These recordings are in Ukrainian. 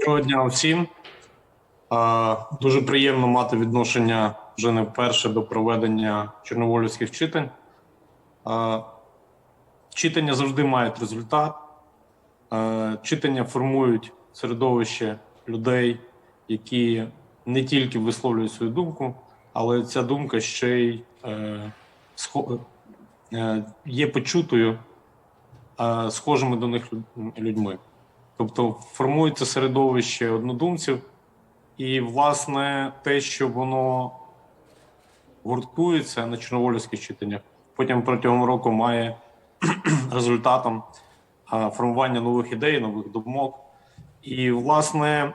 Доброго дня всім. Дуже приємно мати відношення вже не вперше до проведення чорноволівських читань. Читання завжди мають результат. Читання формують середовище людей, які не тільки висловлюють свою думку, але ця думка ще й е, е, є почутою е, схожими до них людьми. Тобто формується середовище однодумців, і, власне, те, що воно гурткується на чорноволівських читаннях, потім протягом року має результатом формування нових ідей, нових думок. І, власне,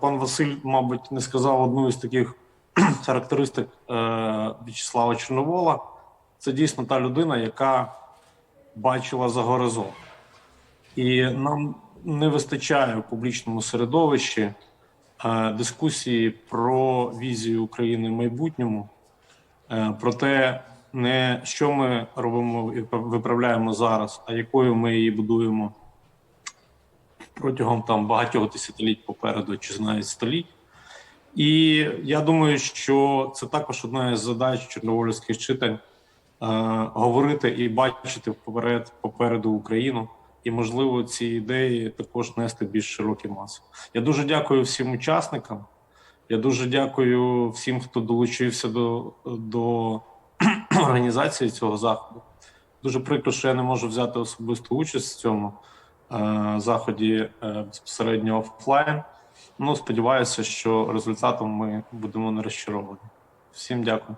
пан Василь, мабуть, не сказав одну із таких характеристик е, В'ячеслава Чорновола. Це дійсно та людина, яка бачила за горизонт. І нам не вистачає в публічному середовищі е, дискусії про візію України в майбутньому, е, про те, не що ми робимо і виправляємо зараз, а якою ми її будуємо протягом там багатьох десятиліть попереду, чи навіть століть. І я думаю, що це також одна із задач чорноволівських читань е, говорити і бачити вперед попереду Україну, і можливо ці ідеї також нести більш широкі маси. Я дуже дякую всім учасникам. Я дуже дякую всім, хто долучився до, до організації цього заходу. Дуже прикро, що я не можу взяти особисту участь в цьому е, заході е, безпосередньо офлайн. Ну, сподіваюся, що результатом ми будемо не розчаровані. Всім дякую.